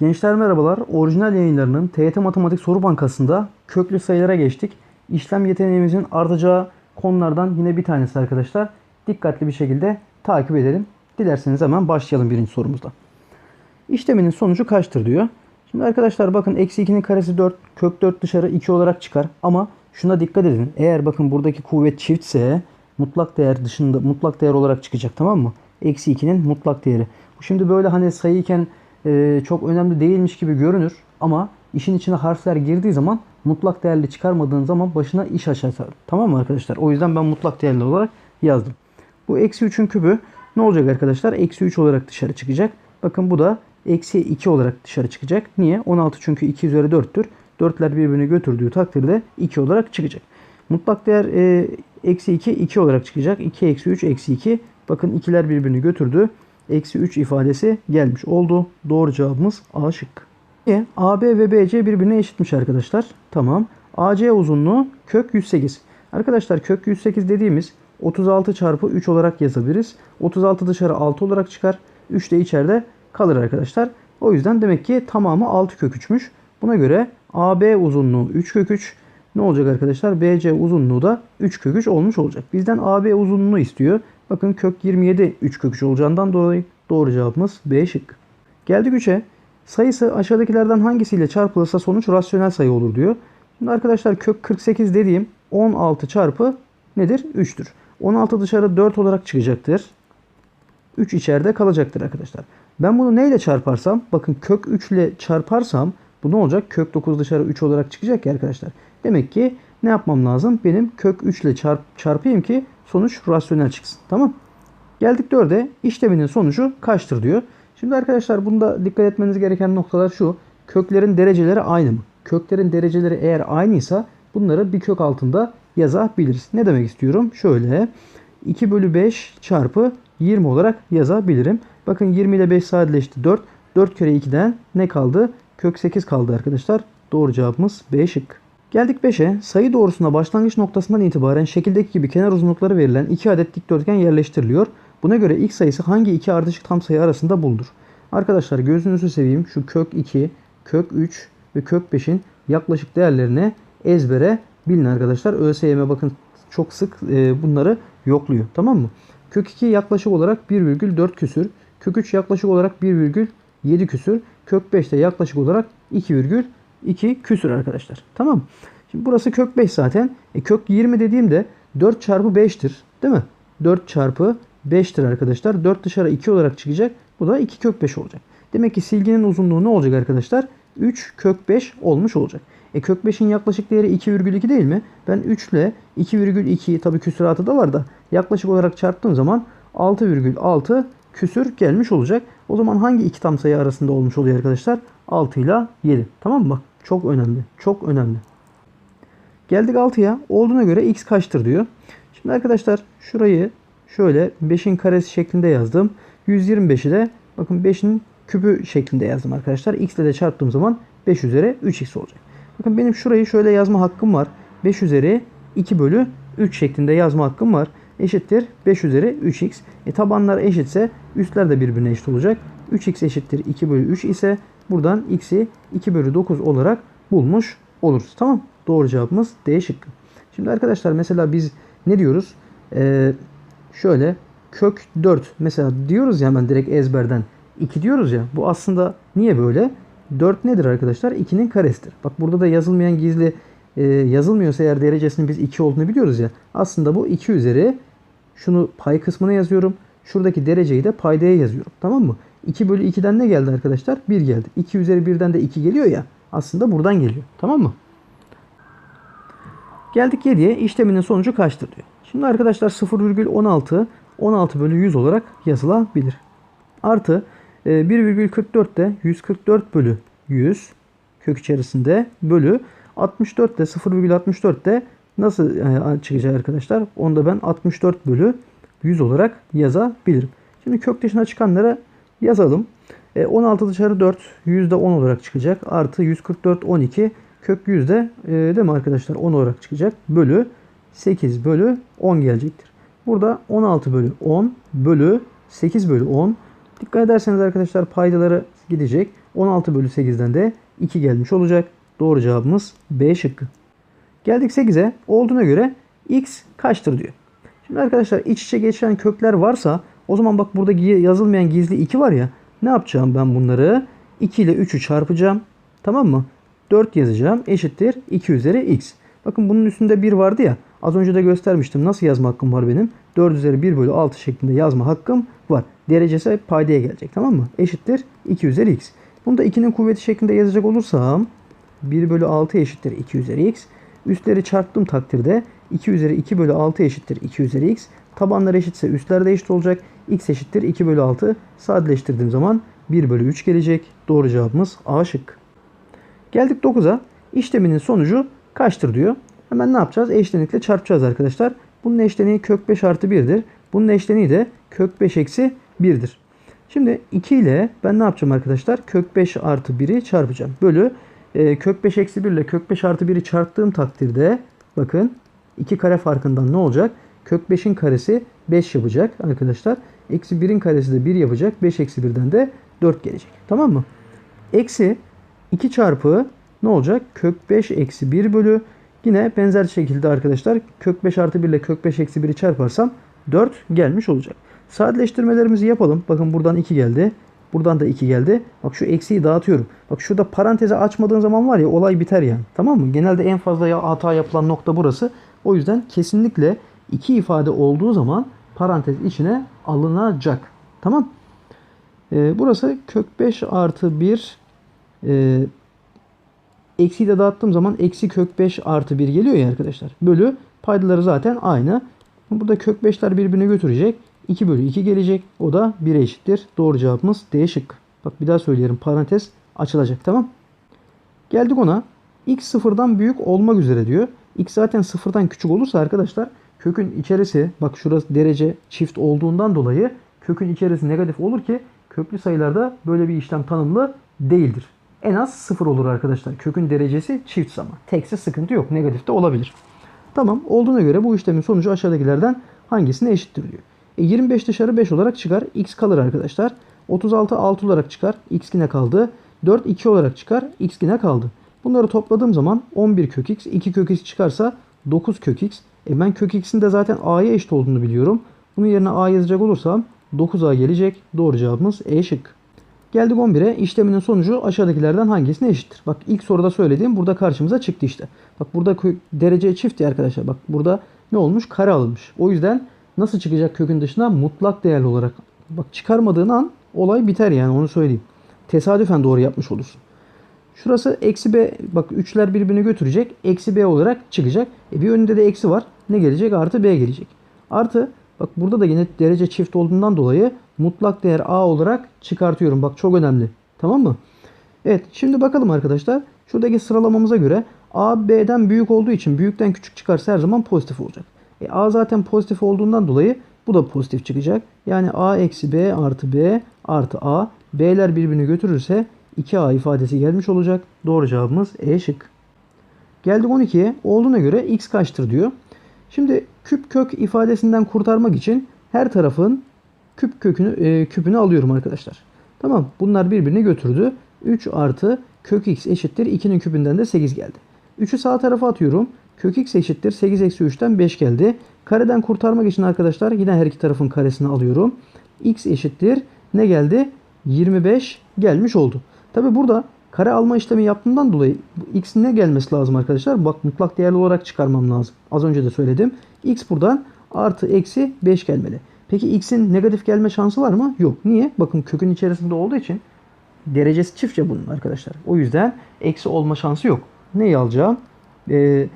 Gençler merhabalar. Orijinal yayınlarının TYT Matematik Soru Bankası'nda köklü sayılara geçtik. İşlem yeteneğimizin artacağı konulardan yine bir tanesi arkadaşlar. Dikkatli bir şekilde takip edelim. Dilerseniz hemen başlayalım birinci sorumuzda. İşleminin sonucu kaçtır diyor. Şimdi arkadaşlar bakın eksi 2'nin karesi 4, kök 4 dışarı 2 olarak çıkar. Ama şuna dikkat edin. Eğer bakın buradaki kuvvet çiftse mutlak değer dışında mutlak değer olarak çıkacak tamam mı? Eksi 2'nin mutlak değeri. Şimdi böyle hani sayıyken e, çok önemli değilmiş gibi görünür. Ama işin içine harfler girdiği zaman mutlak değerli çıkarmadığın zaman başına iş açar. Tamam mı arkadaşlar? O yüzden ben mutlak değerli olarak yazdım. Bu eksi 3'ün kübü ne olacak arkadaşlar? Eksi 3 olarak dışarı çıkacak. Bakın bu da eksi 2 olarak dışarı çıkacak. Niye? 16 çünkü 2 üzeri 4'tür. 4'ler birbirini götürdüğü takdirde 2 olarak çıkacak. Mutlak değer e, eksi 2 2 olarak çıkacak. 2 eksi 3 eksi 2. Bakın ikiler birbirini götürdü. Eksi 3 ifadesi gelmiş oldu. Doğru cevabımız A şıkkı. E, AB ve BC birbirine eşitmiş arkadaşlar. Tamam. AC uzunluğu kök 108. Arkadaşlar kök 108 dediğimiz 36 çarpı 3 olarak yazabiliriz. 36 dışarı 6 olarak çıkar. 3 de içeride kalır arkadaşlar. O yüzden demek ki tamamı 6 kök 3'müş. Buna göre AB uzunluğu 3 kök 3. Ne olacak arkadaşlar? BC uzunluğu da 3 kök 3 olmuş olacak. Bizden AB uzunluğunu istiyor. Bakın kök 27 3 kök 3 olacağından dolayı doğru cevabımız B şık. Geldik 3'e. Sayısı aşağıdakilerden hangisiyle çarpılırsa sonuç rasyonel sayı olur diyor. Şimdi arkadaşlar kök 48 dediğim 16 çarpı nedir? 3'tür. 16 dışarı 4 olarak çıkacaktır. 3 içeride kalacaktır arkadaşlar. Ben bunu neyle çarparsam bakın kök 3 ile çarparsam bu ne olacak? Kök 9 dışarı 3 olarak çıkacak ya arkadaşlar. Demek ki ne yapmam lazım? Benim kök 3 ile çarp, çarpayım ki sonuç rasyonel çıksın. Tamam. Geldik 4'e. İşleminin sonucu kaçtır diyor. Şimdi arkadaşlar bunda dikkat etmeniz gereken noktalar şu. Köklerin dereceleri aynı mı? Köklerin dereceleri eğer aynıysa bunları bir kök altında yazabiliriz. Ne demek istiyorum? Şöyle 2 bölü 5 çarpı 20 olarak yazabilirim. Bakın 20 ile 5 sadeleşti 4. 4 kere 2'den ne kaldı? Kök 8 kaldı arkadaşlar. Doğru cevabımız B şık. Geldik 5'e. Sayı doğrusuna başlangıç noktasından itibaren şekildeki gibi kenar uzunlukları verilen 2 adet dikdörtgen yerleştiriliyor. Buna göre x sayısı hangi iki ardışık tam sayı arasında bulunur? Arkadaşlar gözünüzü seveyim şu kök 2, kök 3 ve kök 5'in yaklaşık değerlerini ezbere bilin arkadaşlar. ÖSYM bakın çok sık e, bunları yokluyor. Tamam mı? Kök 2 yaklaşık olarak 1,4 küsür. Kök 3 yaklaşık olarak 1,7 küsür. Kök 5 de yaklaşık olarak 2,2 küsür arkadaşlar. Tamam? Şimdi burası kök 5 zaten. E, kök 20 dediğimde 4 çarpı 5'tir. Değil mi? 4 çarpı 5'tir arkadaşlar. 4 dışarı 2 olarak çıkacak. Bu da 2 kök 5 olacak. Demek ki silginin uzunluğu ne olacak arkadaşlar? 3 kök 5 olmuş olacak. E kök 5'in yaklaşık değeri 2,2 değil mi? Ben 3 ile 2,2 tabii küsuratı da var da yaklaşık olarak çarptığım zaman 6,6 küsür gelmiş olacak. O zaman hangi iki tam sayı arasında olmuş oluyor arkadaşlar? 6 ile 7. Tamam mı? Bak çok önemli. Çok önemli. Geldik 6'ya. Olduğuna göre x kaçtır diyor. Şimdi arkadaşlar şurayı şöyle 5'in karesi şeklinde yazdım. 125'i de bakın 5'in küpü şeklinde yazdım arkadaşlar. x ile de çarptığım zaman 5 üzeri 3x olacak. Bakın benim şurayı şöyle yazma hakkım var. 5 üzeri 2 bölü 3 şeklinde yazma hakkım var. Eşittir 5 üzeri 3x. E tabanlar eşitse üstler de birbirine eşit olacak. 3x eşittir 2 bölü 3 ise buradan x'i 2 bölü 9 olarak bulmuş oluruz. Tamam Doğru cevabımız D şıkkı. Şimdi arkadaşlar mesela biz ne diyoruz? Ee, şöyle kök 4 mesela diyoruz ya hemen direkt ezberden 2 diyoruz ya. Bu aslında niye böyle? 4 nedir arkadaşlar? 2'nin karesidir. Bak burada da yazılmayan gizli e, yazılmıyorsa eğer derecesinin biz 2 olduğunu biliyoruz ya. Aslında bu 2 üzeri şunu pay kısmına yazıyorum. Şuradaki dereceyi de paydaya yazıyorum. Tamam mı? 2 bölü 2'den ne geldi arkadaşlar? 1 geldi. 2 üzeri 1'den de 2 geliyor ya. Aslında buradan geliyor. Tamam mı? Geldik 7'ye. İşleminin sonucu kaçtır diyor. Şimdi arkadaşlar 0,16 16 bölü 100 olarak yazılabilir. Artı 1,44 de 144 bölü 100 kök içerisinde bölü 64 de 0,64 de nasıl çıkacak arkadaşlar? Onu da ben 64 bölü 100 olarak yazabilirim. Şimdi kök dışına çıkanlara yazalım. 16 dışarı 4 yüzde 10 olarak çıkacak. Artı 144 12 kök yüzde e, değil mi arkadaşlar 10 olarak çıkacak. Bölü 8 bölü 10 gelecektir. Burada 16 bölü 10 bölü 8 bölü 10. Dikkat ederseniz arkadaşlar paydaları gidecek. 16 bölü 8'den de 2 gelmiş olacak. Doğru cevabımız B şıkkı. Geldik 8'e. Olduğuna göre x kaçtır diyor. Şimdi arkadaşlar iç içe geçen kökler varsa o zaman bak burada yazılmayan gizli 2 var ya. Ne yapacağım ben bunları? 2 ile 3'ü çarpacağım. Tamam mı? 4 yazacağım. Eşittir 2 üzeri x. Bakın bunun üstünde 1 vardı ya. Az önce de göstermiştim. Nasıl yazma hakkım var benim? 4 üzeri 1 bölü 6 şeklinde yazma hakkım var. Derecesi paydaya gelecek. Tamam mı? Eşittir 2 üzeri x. Bunu da 2'nin kuvveti şeklinde yazacak olursam 1 bölü 6 eşittir 2 üzeri x. Üstleri çarptığım takdirde 2 üzeri 2 bölü 6 eşittir 2 üzeri x. Tabanlar eşitse üstler de eşit olacak. x eşittir 2 bölü 6. Sadeleştirdiğim zaman 1 bölü 3 gelecek. Doğru cevabımız A şık. Geldik 9'a. İşleminin sonucu kaçtır diyor. Hemen ne yapacağız? Eşlenikle çarpacağız arkadaşlar. Bunun eşleniği kök 5 artı 1'dir. Bunun eşleniği de kök 5 eksi 1'dir. Şimdi 2 ile ben ne yapacağım arkadaşlar? Kök 5 artı 1'i çarpacağım. Bölü e, kök 5 eksi 1 ile kök 5 artı 1'i çarptığım takdirde bakın 2 kare farkından ne olacak? Kök 5'in karesi 5 yapacak arkadaşlar. Eksi 1'in karesi de 1 yapacak. 5 eksi 1'den de 4 gelecek. Tamam mı? Eksi 2 çarpı ne olacak? Kök 5 eksi 1 bölü yine benzer şekilde arkadaşlar kök 5 artı 1 ile kök 5 eksi 1'i çarparsam 4 gelmiş olacak. Sadeleştirmelerimizi yapalım. Bakın buradan 2 geldi. Buradan da 2 geldi. Bak şu eksiği dağıtıyorum. Bak şurada parantezi açmadığın zaman var ya olay biter yani. Tamam mı? Genelde en fazla hata yapılan nokta burası. O yüzden kesinlikle iki ifade olduğu zaman parantez içine alınacak. Tamam. Ee, burası kök 5 artı 1 e, eksiyi de dağıttığım zaman eksi kök 5 artı 1 geliyor ya arkadaşlar. Bölü paydaları zaten aynı. Burada kök 5'ler birbirini götürecek. 2 bölü 2 gelecek. O da 1'e eşittir. Doğru cevabımız D şık. Bak bir daha söyleyelim. Parantez açılacak. Tamam. Geldik ona. X sıfırdan büyük olmak üzere diyor. X zaten sıfırdan küçük olursa arkadaşlar kökün içerisi bak şurası derece çift olduğundan dolayı kökün içerisi negatif olur ki köklü sayılarda böyle bir işlem tanımlı değildir. En az sıfır olur arkadaşlar. Kökün derecesi çift zaman. Tekse sıkıntı yok. Negatif de olabilir. Tamam. Olduğuna göre bu işlemin sonucu aşağıdakilerden hangisine eşittir diyor. E 25 dışarı 5 olarak çıkar. X kalır arkadaşlar. 36 6 olarak çıkar. X yine kaldı. 4 2 olarak çıkar. X yine kaldı. Bunları topladığım zaman 11 kök x, 2 kök x çıkarsa 9 kök x. E ben kök x'in de zaten a'ya eşit olduğunu biliyorum. Bunun yerine a yazacak olursam 9a gelecek. Doğru cevabımız E şık. Geldik 11'e. İşleminin sonucu aşağıdakilerden hangisine eşittir? Bak ilk soruda söylediğim burada karşımıza çıktı işte. Bak burada derece çift arkadaşlar. Bak burada ne olmuş? Kare alınmış. O yüzden nasıl çıkacak kökün dışına? Mutlak değerli olarak. Bak çıkarmadığın an olay biter yani onu söyleyeyim. Tesadüfen doğru yapmış olursun. Şurası eksi b. Bak üçler birbirini götürecek. Eksi b olarak çıkacak. E bir önünde de eksi var. Ne gelecek? Artı b gelecek. Artı bak burada da yine derece çift olduğundan dolayı mutlak değer a olarak çıkartıyorum. Bak çok önemli. Tamam mı? Evet şimdi bakalım arkadaşlar. Şuradaki sıralamamıza göre a b'den büyük olduğu için büyükten küçük çıkarsa her zaman pozitif olacak. E, a zaten pozitif olduğundan dolayı bu da pozitif çıkacak. Yani a eksi b artı b artı a. b'ler birbirini götürürse 2a ifadesi gelmiş olacak. Doğru cevabımız E şık. Geldik 12'ye. Olduğuna göre x kaçtır diyor. Şimdi küp kök ifadesinden kurtarmak için her tarafın küp kökünü e, küpünü alıyorum arkadaşlar. Tamam. Bunlar birbirini götürdü. 3 artı kök x eşittir 2'nin küpünden de 8 geldi. 3'ü sağ tarafa atıyorum. Kök x eşittir 8 eksi 3'ten 5 geldi. Kareden kurtarmak için arkadaşlar yine her iki tarafın karesini alıyorum. x eşittir ne geldi? 25 gelmiş oldu. Tabi burada kare alma işlemi yaptığımdan dolayı x'in ne gelmesi lazım arkadaşlar? Bak mutlak değerli olarak çıkarmam lazım. Az önce de söyledim. x buradan artı eksi 5 gelmeli. Peki x'in negatif gelme şansı var mı? Yok. Niye? Bakın kökün içerisinde olduğu için derecesi çiftçe bunun arkadaşlar. O yüzden eksi olma şansı yok. Neyi alacağım? Ee,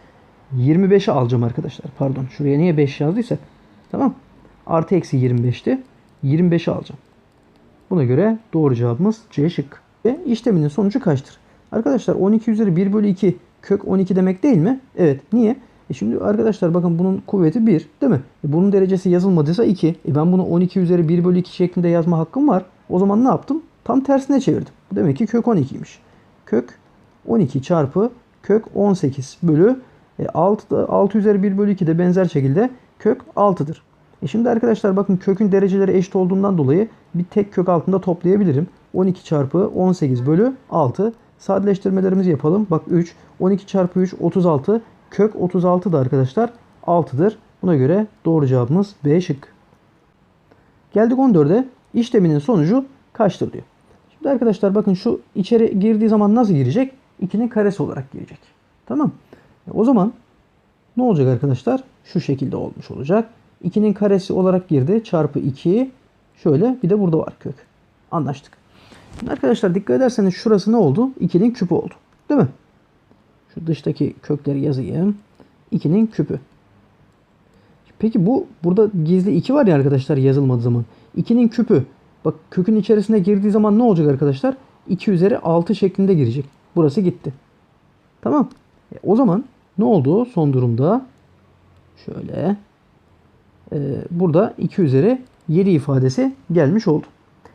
25'i alacağım arkadaşlar. Pardon. Şuraya niye 5 yazdıysak? Tamam. Artı eksi 25'ti. 25'i alacağım. Buna göre doğru cevabımız C şık. Ve işleminin sonucu kaçtır? Arkadaşlar 12 üzeri 1 bölü 2 kök 12 demek değil mi? Evet. Niye? E şimdi arkadaşlar bakın bunun kuvveti 1 değil mi? E bunun derecesi yazılmadıysa 2. E ben bunu 12 üzeri 1 bölü 2 şeklinde yazma hakkım var. O zaman ne yaptım? Tam tersine çevirdim. Demek ki kök 12'ymiş. Kök 12 çarpı kök 18 bölü e, 6, 6 üzeri 1 bölü 2 de benzer şekilde kök 6'dır. E şimdi arkadaşlar bakın kökün dereceleri eşit olduğundan dolayı bir tek kök altında toplayabilirim. 12 çarpı 18 bölü 6. Sadeleştirmelerimizi yapalım. Bak 3. 12 çarpı 3 36. Kök 36 da arkadaşlar 6'dır. Buna göre doğru cevabımız B şık. Geldik 14'e. İşleminin sonucu kaçtır diyor. Şimdi arkadaşlar bakın şu içeri girdiği zaman nasıl girecek? 2'nin karesi olarak girecek. Tamam. E O zaman ne olacak arkadaşlar? Şu şekilde olmuş olacak. 2'nin karesi olarak girdi. Çarpı 2. Şöyle bir de burada var kök. Anlaştık. Şimdi arkadaşlar dikkat ederseniz şurası ne oldu? 2'nin küpü oldu. Değil mi? Şu dıştaki kökleri yazayım. 2'nin küpü. Peki bu burada gizli 2 var ya arkadaşlar yazılmadığı zaman. 2'nin küpü. Bak kökün içerisine girdiği zaman ne olacak arkadaşlar? 2 üzeri 6 şeklinde girecek. Burası gitti. Tamam. E, o zaman ne oldu son durumda? Şöyle. E, burada 2 üzeri 7 ifadesi gelmiş oldu.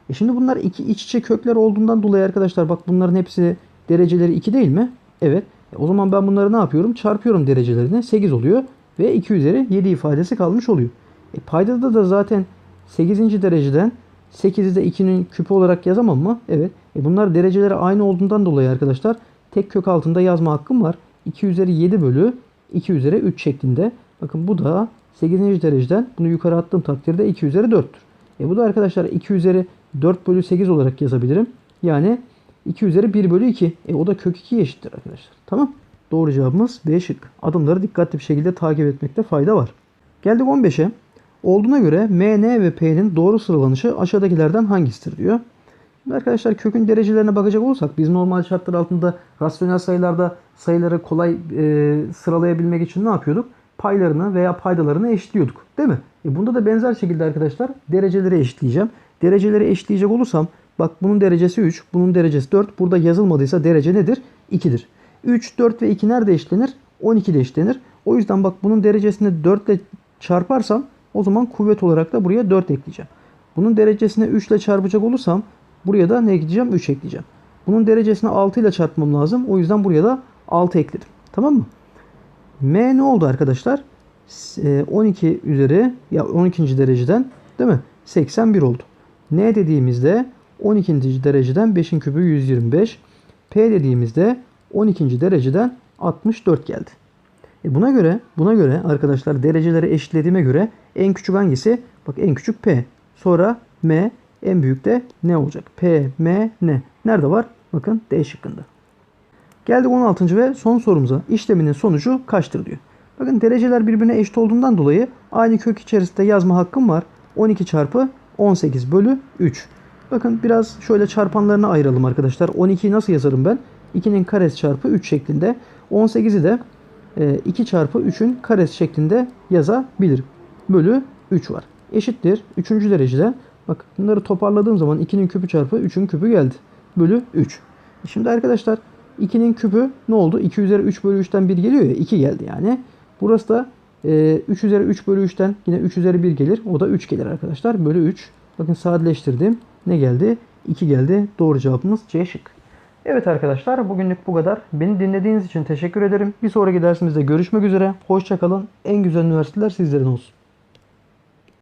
E şimdi bunlar iki iç içe kökler olduğundan dolayı arkadaşlar bak bunların hepsi dereceleri 2 değil mi? Evet. E, o zaman ben bunları ne yapıyorum? Çarpıyorum derecelerini. 8 oluyor. Ve 2 üzeri 7 ifadesi kalmış oluyor. E, paydada da zaten 8. dereceden 8'i de 2'nin küpü olarak yazamam mı? Evet. E, bunlar dereceleri aynı olduğundan dolayı arkadaşlar tek kök altında yazma hakkım var. 2 üzeri 7 bölü 2 üzeri 3 şeklinde. Bakın bu da 8. dereceden bunu yukarı attığım takdirde 2 üzeri 4'tür. E bu da arkadaşlar 2 üzeri 4 bölü 8 olarak yazabilirim. Yani 2 üzeri 1 bölü 2. E o da kök 2'ye eşittir arkadaşlar. Tamam. Doğru cevabımız B şık. Adımları dikkatli bir şekilde takip etmekte fayda var. Geldik 15'e. Olduğuna göre M, N ve P'nin doğru sıralanışı aşağıdakilerden hangisidir diyor. Arkadaşlar kökün derecelerine bakacak olursak biz normal şartlar altında rasyonel sayılarda sayıları kolay e, sıralayabilmek için ne yapıyorduk? Paylarını veya paydalarını eşitliyorduk. Değil mi? E bunda da benzer şekilde arkadaşlar dereceleri eşitleyeceğim. Dereceleri eşitleyecek olursam bak bunun derecesi 3, bunun derecesi 4. Burada yazılmadıysa derece nedir? 2'dir. 3, 4 ve 2 nerede eşlenir? 12 ile eşlenir. O yüzden bak bunun derecesini 4 ile çarparsam o zaman kuvvet olarak da buraya 4 ekleyeceğim. Bunun derecesine 3 ile çarpacak olursam buraya da ne ekleyeceğim? 3 ekleyeceğim. Bunun derecesini 6 ile çarpmam lazım. O yüzden buraya da 6 ekledim. Tamam mı? M ne oldu arkadaşlar? E, 12 üzeri ya 12. dereceden değil mi? 81 oldu. N dediğimizde 12. dereceden 5'in küpü 125. P dediğimizde 12. dereceden 64 geldi. E buna göre buna göre arkadaşlar dereceleri eşitlediğime göre en küçük hangisi? Bak en küçük P. Sonra M, en büyük de ne olacak? P, M, N. Nerede var? Bakın D şıkkında. Geldik 16. ve son sorumuza. İşleminin sonucu kaçtır diyor. Bakın dereceler birbirine eşit olduğundan dolayı aynı kök içerisinde yazma hakkım var. 12 çarpı 18 bölü 3. Bakın biraz şöyle çarpanlarına ayıralım arkadaşlar. 12'yi nasıl yazarım ben? 2'nin karesi çarpı 3 şeklinde. 18'i de 2 çarpı 3'ün karesi şeklinde yazabilirim. Bölü 3 var. Eşittir. 3. dereceden. Bak bunları toparladığım zaman 2'nin küpü çarpı 3'ün küpü geldi. Bölü 3. Şimdi arkadaşlar 2'nin küpü ne oldu? 2 üzeri 3 bölü 3'ten 1 geliyor ya. 2 geldi yani. Burası da 3 üzeri 3 bölü 3'ten yine 3 üzeri 1 gelir. O da 3 gelir arkadaşlar. Bölü 3. Bakın sadeleştirdim. Ne geldi? 2 geldi. Doğru cevabımız C şık. Evet arkadaşlar bugünlük bu kadar. Beni dinlediğiniz için teşekkür ederim. Bir sonraki dersimizde görüşmek üzere. Hoşçakalın. En güzel üniversiteler sizlerin olsun.